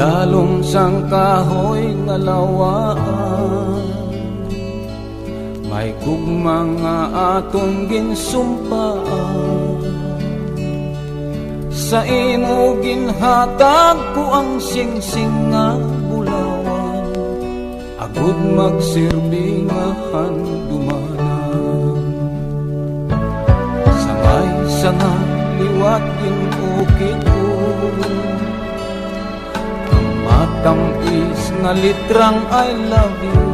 Dalong sang kahoy nga lawaan. May gugma nga aton ginsumpaan. Sa imo ginhatag ko ang singsing nga bulawan. Agud magsilbi nga handumanan. Sa nga liwat ginukit matamis nga litrang I love you.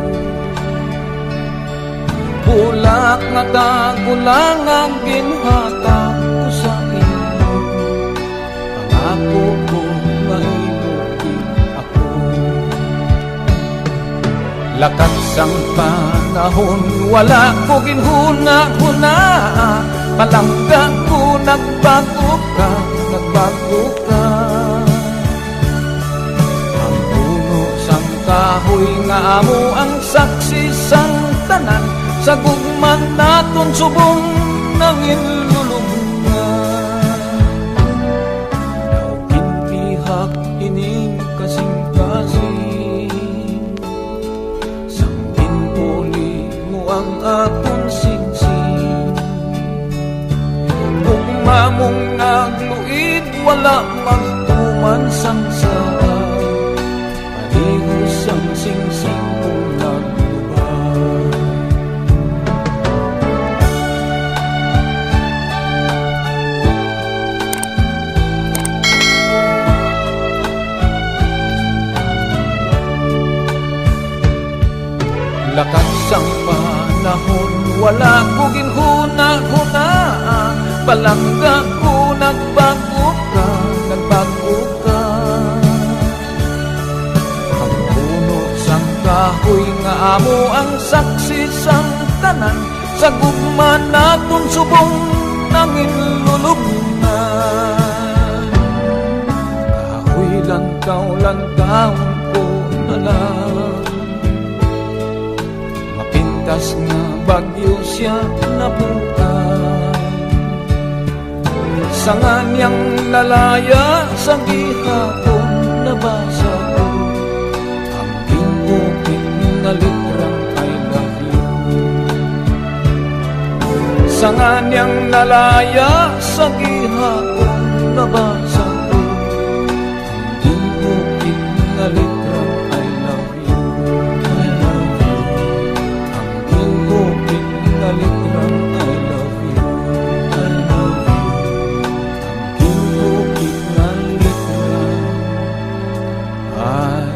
Bulak nga tagulang ang ginhatag ko sa imo Pangako ko maibuti ako. Lakat sang panahon wala ko ginhuna-huna. Palangga ko nagbago ka, nagbago ka kahoy nga amo ang saksi sang tanan Sa gugman naton subong nangin lulungan. Daw kinpihak ining kasing-kasing Sang ginuli mo ang akong singsing Kung mamong nagluid wala magtuman sang Lakas sang panahon Wala ko ginhuna-huna Palangga ko nagbago ka Nagbago ka. Ang puno sang kahoy Nga amo ang saksi sang tanan. Sa gugma naton subong Nangin lulubnan Sa nganyang lalaya sa gihapon nabasa ko. Ang pinupin na litrang I love you Sa nganyang lalaya sa gihapon nabasa 爱。